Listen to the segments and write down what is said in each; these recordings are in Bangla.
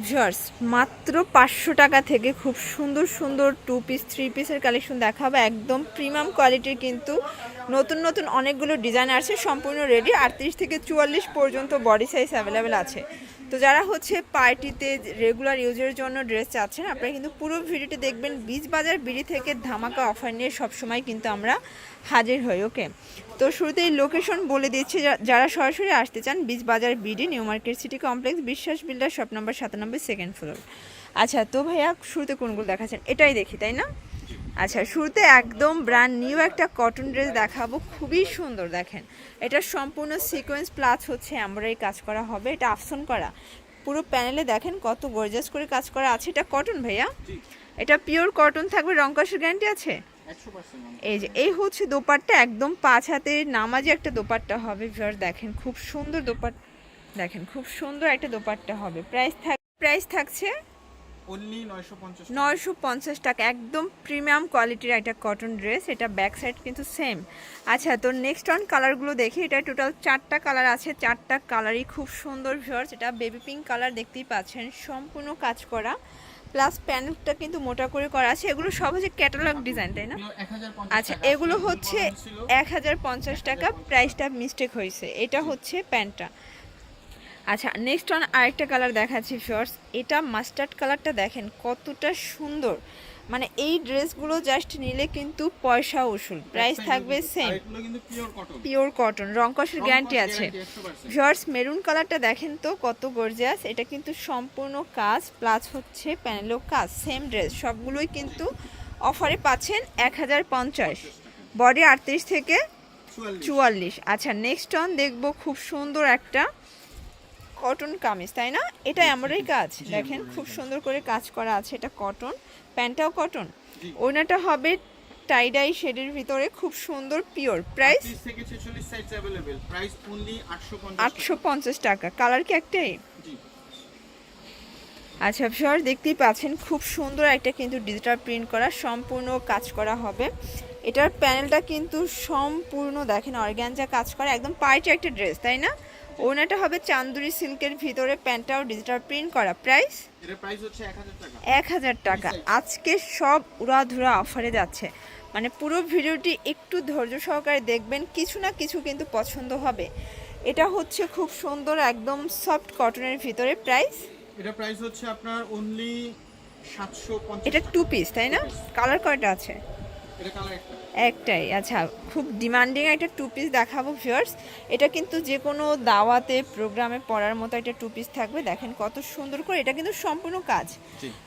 ভিউয়ার্স, মাত্র পাঁচশো টাকা থেকে খুব সুন্দর সুন্দর টু পিস থ্রি পিসের কালেকশন দেখাবো। একদম প্রিমিয়াম কোয়ালিটির কিন্তু নতুন নতুন অনেকগুলো ডিজাইন আছে, সম্পূর্ণ রেডি আটত্রিশ থেকে চুয়াল্লিশ পর্যন্ত বডি সাইজ অ্যাভেলেবেল আছে। তো যারা হচ্ছে পার্টিতে রেগুলার ইউজের জন্য ড্রেস চাচ্ছেন, আপনারা কিন্তু পুরো ভিডিওটি দেখবেন। বীজ বাজার বিড়ি থেকে ধামাকা অফার নিয়ে সবসময় কিন্তু আমরা হাজির হই ওকে তো শুরুতেই লোকেশন বলে দিচ্ছি যারা সরাসরি আসতে চান Beej Bazar BD, new market city complex, Biswas builder, shop number সাতানব্বই সেকেন্ড ফ্লোর আচ্ছা তো ভাইয়া, শুরুতে কোনগুলো দেখাচ্ছেন? এটাই দেখি, তাই না? আচ্ছা শুরুতে একদম ব্র্যান্ড নিউ একটা কটন ড্রেস দেখাবো, খুবই সুন্দর, দেখেন। এটা সম্পূর্ণ সিকোয়েন্স প্লাস হচ্ছে এমব্রয়ডারি কাজ করা হবে, এটা আফসন করা। পুরো প্যানেলে দেখেন কত গর্জাস করে কাজ করা আছে, এটা কটন ভাইয়া? এটা পিওর কটন থাকবে রং কষের গ্যারান্টি আছে? এই যে এই হচ্ছে দোপাট্টা একদম পাঁচ হাতের নামাজে একটা দোপাট্টা হবে ভিউয়ার দেখেন খুব সুন্দর দোপাট দেখেন খুব সুন্দর একটা দোপাট্টা হবে। প্রাইস থাক প্রাইস থাকছে অনলি 950 নয়শো পঞ্চাশ টাকা একদম প্রিমিয়াম কোয়ালিটির একটা কটন ড্রেস এটা ব্যাক সাইড কিন্তু সেম আচ্ছা তো নেক্সট অন কালারগুলো দেখি এটা টোটাল চারটা কালার আছে চারটা কালারই খুব সুন্দর ভিউয়ার্স এটা বেবি পিঙ্ক কালার দেখতেই পাচ্ছেন সম্পূর্ণ কাজ করা। প্লাস প্যানেলটা কিন্তু মোটা করে করা আছে। এগুলো সব হচ্ছে ক্যাটালগ ডিজাইন তাই না? আচ্ছা এগুলো হচ্ছে এক হাজার পঞ্চাশ টাকা প্রাইসটা মিস্টেক হয়েছে। এটা হচ্ছে প্যান্টটা। আচ্ছা নেক্সট অন আরেকটা কালার দেখাচ্ছি ফার্স্ট এটা মাস্টার্ড কালারটা দেখেন কতটা সুন্দর। মানে এই ড্রেসগুলো জাস্ট নিলে কিন্তু পয়সা উসুল প্রাইস থাকবে সেম পিওর কটন কটন রংকসের গ্যারান্টি আছে। শর্টস মেরুন কালারটা দেখেন তো কত গর্জিয়াস এটা কিন্তু সম্পূর্ণ কাজ প্লাস হচ্ছে প্যানেলও কাজ সেম ড্রেস সবগুলোই কিন্তু অফারে পাচ্ছেন এক হাজার পঞ্চাশ। বডি আটত্রিশ থেকে চুয়াল্লিশ। আচ্ছা নেক্সট অন দেখব খুব সুন্দর একটা কটন কামিজ তাই না? এটা আমারই কাজ। দেখেন খুব সুন্দর করে কাজ করা আছে এটা কটন প্যান্টটাও কটন ওনাটা হবে টাইডাই শেডের ভিতরে খুব সুন্দর পিওর প্রাইস আটশো পঞ্চাশ টাকা। কালার কি একটাই? আচ্ছা সর দেখতেই পাচ্ছেন খুব সুন্দর একটা কিন্তু ডিজিটাল প্রিন্ট করা সম্পূর্ণ কাজ করা হবে। এটার প্যানেলটা কিন্তু সম্পূর্ণ দেখেন অর্গ্যানজা কাজ করে একদম পাইটি একটা ড্রেস তাই না? ওনাটা হবে চান্দুরি সিল্কের ভিতরে প্যান্টটাও ডিজিটাল প্রিন্ট করা প্রাইস এর প্রাইস হচ্ছে 1000 টাকা। এক হাজার টাকা। আজকে সব উড়াধুরা অফারে যাচ্ছে। মানে পুরো ভিডিওটি একটু ধৈর্য সহকারে দেখবেন কিছু না কিছু কিন্তু পছন্দ হবে। এটা হচ্ছে খুব সুন্দর একদম সফট কটনের ভিতরে প্রাইস এটা প্রাইস হচ্ছে আপনার অনলি 750 এটা টু পিস তাই না? কালার কয়টা আছে? একটাই। আচ্ছা খুব ডিমান্ডিং একটা টু পিস দেখাবো ভিওর্স এটা কিন্তু যে কোনো দাওয়াতে প্রোগ্রামে পরার মতো একটা টু পিস থাকবে। দেখেন কত সুন্দর করে। এটা কিন্তু সম্পূর্ণ কাজ।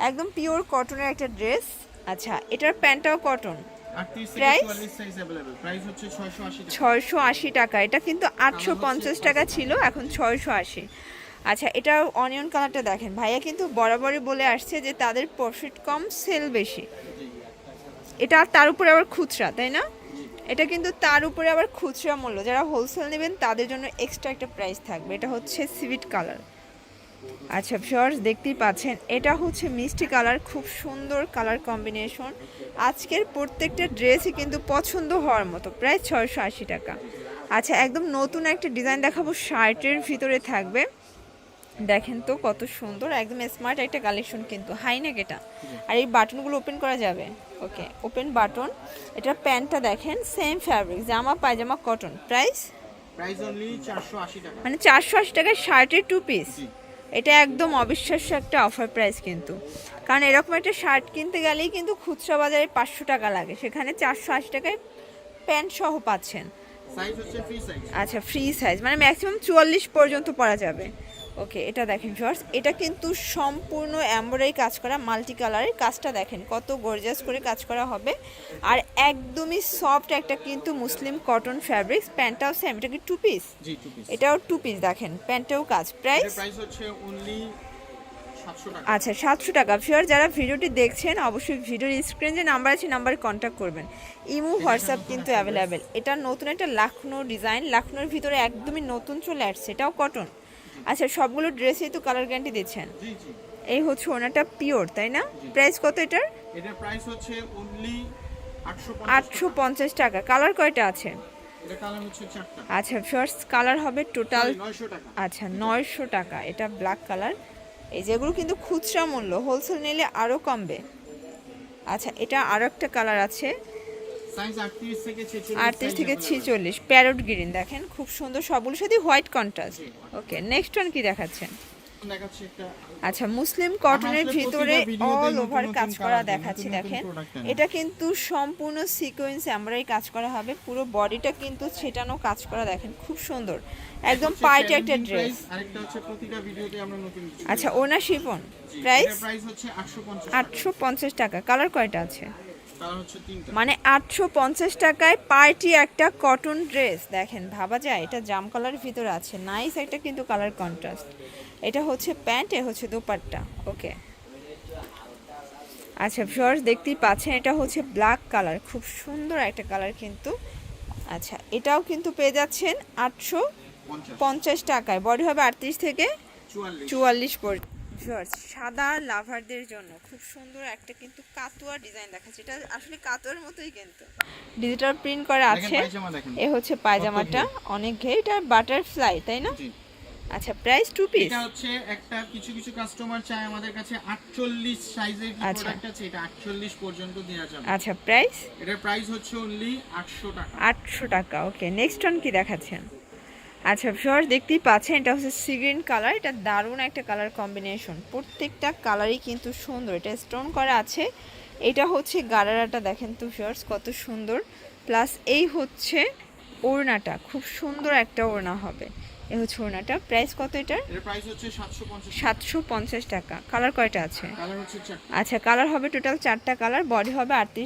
একদম পিওর কটনের একটা ড্রেস আচ্ছা এটার প্যান্টটাও কটন ছয়শো আশি টাকা। এটা কিন্তু আটশো পঞ্চাশ টাকা ছিল এখন ছয়শো আশি। আচ্ছা এটা অনিয়ন কালারটা দেখেন। ভাইয়া কিন্তু বরাবরই বলে আসছে যে তাদের প্রফিট কম সেল বেশি। এটা তার উপরে আবার খুচরা, তাই না? এটা কিন্তু তার উপরে আবার খুচরা মূল্য। যারা হোলসেল নেবেন, তাদের জন্য এক্সট্রা একটা প্রাইস থাকবে। এটা হচ্ছে সিভিট কালার আচ্ছা ফিওর্স দেখতেই পাচ্ছেন, এটা হচ্ছে মিষ্টি কালার খুব সুন্দর কালার কম্বিনেশন আজকের প্রত্যেকটা ড্রেসই কিন্তু পছন্দ হওয়ার মতো, প্রায় ছয়শো আশি টাকা। আচ্ছা একদম নতুন একটা ডিজাইন দেখাবো, শার্টের ভিতরে থাকবে। দেখেন তো কত সুন্দর একদম স্মার্ট একটা কালেকশন কিন্তু। হাই নেক এটা। আর এই বাটনগুলো ওপেন করা যাবে? ওকে ওপেন বাটন এটা প্যান্টটা দেখেন সেম ফ্যাব্রিক জামা পায়জামা কটন প্রাইস প্রাইস অনলি 480 টাকা। মানে চারশো আশি টাকায় শার্টের টু পিস এটা একদম অবিশ্বাস্য একটা অফার প্রাইস কিন্তু। কারণ এরকম একটা শার্ট কিনতে গেলেই কিন্তু খুচরা বাজারে পাঁচশো টাকা লাগে। সেখানে চারশো আশি টাকায় প্যান্ট সহ পাচ্ছেন। সাইজ হচ্ছে ফ্রি সাইজ আচ্ছা ফ্রি সাইজ মানে ম্যাক্সিমাম চুয়াল্লিশ পর্যন্ত পরা যাবে। ওকে এটা দেখেন ফার্স্ট এটা কিন্তু সম্পূর্ণ এমব্রয়ডারি কাজ করা মাল্টি কালারের কাজটা দেখেন কত গর্জাস করে কাজ করা হবে। আর একদমই সফট একটা কিন্তু মুসলিম কটন ফ্যাব্রিক্স প্যান্টটাও সেম এটা কি টু পিস এটাও টু পিস দেখেন প্যান্টটাও কাজ। প্রাইস প্রাইস হচ্ছে অনলি আচ্ছা সাতশো টাকা। ফিওর যারা ভিডিওটি দেখছেন অবশ্যই ভিডিওর স্ক্রিন যে নাম্বার আছে নাম্বারে কন্ট্যাক্ট করবেন। ইমো হোয়াটসঅ্যাপ কিন্তু অ্যাভেলেবেল এটা নতুন একটা লাখনো ডিজাইন লাখনোর ভিতরে একদমই নতুন চলে আসছে এটাও কটন আচ্ছা সবগুলো ড্রেসেই তো কালার গ্যারান্টি দিচ্ছেন। এই হচ্ছে ওনাটা পিওর তাই না? প্রাইস কত এটার? এটার প্রাইস হচ্ছে অনলি 850 আটশো পঞ্চাশ টাকা। কালার কয়টা আছে? আচ্ছা ফার্স্ট কালার হবে টোটাল আচ্ছা নয়শো টাকা। এটা ব্ল্যাক কালার এই যেগুলো কিন্তু খুচরা মূল্য হোলসেল নিলে আরও কমবে। আচ্ছা এটা আরও একটা কালার আছে সাইজ 38 থেকে 46 আটত্রিশ থেকে ছিচল্লিশ প্যারট গ্রিন দেখেন খুব সুন্দর সবগুলোর সাথে white contrast okay next one কি দেখাচ্ছেন? আচ্ছা মুসলিম কটনের ভিতরে অল ওভার কাজ করা দেখাচ্ছি দেখেন। এটা কিন্তু সম্পূর্ণ সিকোয়েন্স আমরাই কাজ করা হবে পুরো বডিটা কিন্তু ছেটানো কাজ করা দেখেন খুব সুন্দর। একদম পার্টি একটা ড্রেস আচ্ছা ওনা শিফন প্রাইস প্রাইস হচ্ছে 850 আটশো পঞ্চাশ টাকা। কালার কয়টা আছে? মানে আটশো পঞ্চাশ টাকায় পার্টি একটা কটন ড্রেস। দেখেন ভাবা যায় এটা জাম কালারের ভিতরে আছে। নাইস একটা কিন্তু কালার কন্ট্রাস্ট। এটা হচ্ছে প্যান্ট এ হচ্ছে দোপাট্টা। ওকে। আচ্ছা ভিউয়ার্স দেখতেই পাচ্ছেন এটা হচ্ছে ব্ল্যাক কালার। খুব সুন্দর একটা কালার কিন্তু। আচ্ছা এটাও কিন্তু পেয়ে যাচ্ছেন আটশো পঞ্চাশ টাকায়। বডি হবে আটত্রিশ থেকে চুয়াল্লিশ পর্যন্ত। ভিউয়ার্স, সাদা লাভারদের জন্য। খুব সুন্দর একটা কিন্তু কাতুয়া ডিজাইন দেখাচ্ছে। এটা আসলে কাতুয়ার মতোই কিন্তু। ডিজিটাল প্রিন্ট করা আছে। এ হচ্ছে পায়জামাটা। অনেক ঘে এটা বাটারফ্লাই তাই না? আচ্ছা প্রাইস টু পিস এটা হচ্ছে একটা কিছু কিছু কাস্টমার চায় আমাদের কাছে 48 সাইজের কি আচ্ছা। প্রোডাক্ট আছে? এটা 48 পর্যন্ত দেওয়া যাবে। আচ্ছা প্রাইস এটার প্রাইস হচ্ছে অনলি 800 টাকা। আটশো টাকা ওকে নেক্সট ওয়ান কি দেখাচ্ছেন? আচ্ছা ভিউয়ার্স দেখতেই পাচ্ছেন এটা হচ্ছে সিগ্রিন কালার এটা দারুণ একটা কালার কম্বিনেশন প্রত্যেকটা কালারই কিন্তু সুন্দর এটা স্টোন করা আছে। এটা হচ্ছে গারারাটা দেখেন তো ভিউয়ার্স কত সুন্দর। প্লাস এই হচ্ছে ওড়নাটা খুব সুন্দর একটা ওড়না হবে। এ হচ্ছে ওড়নাটা প্রাইস কত এটার? প্রাইস হচ্ছে সাতশো পঞ্চাশ টাকা। কালার কয়টা আছে? আচ্ছা কালার হবে টোটাল চারটা কালার বডি হবে আটত্রিশ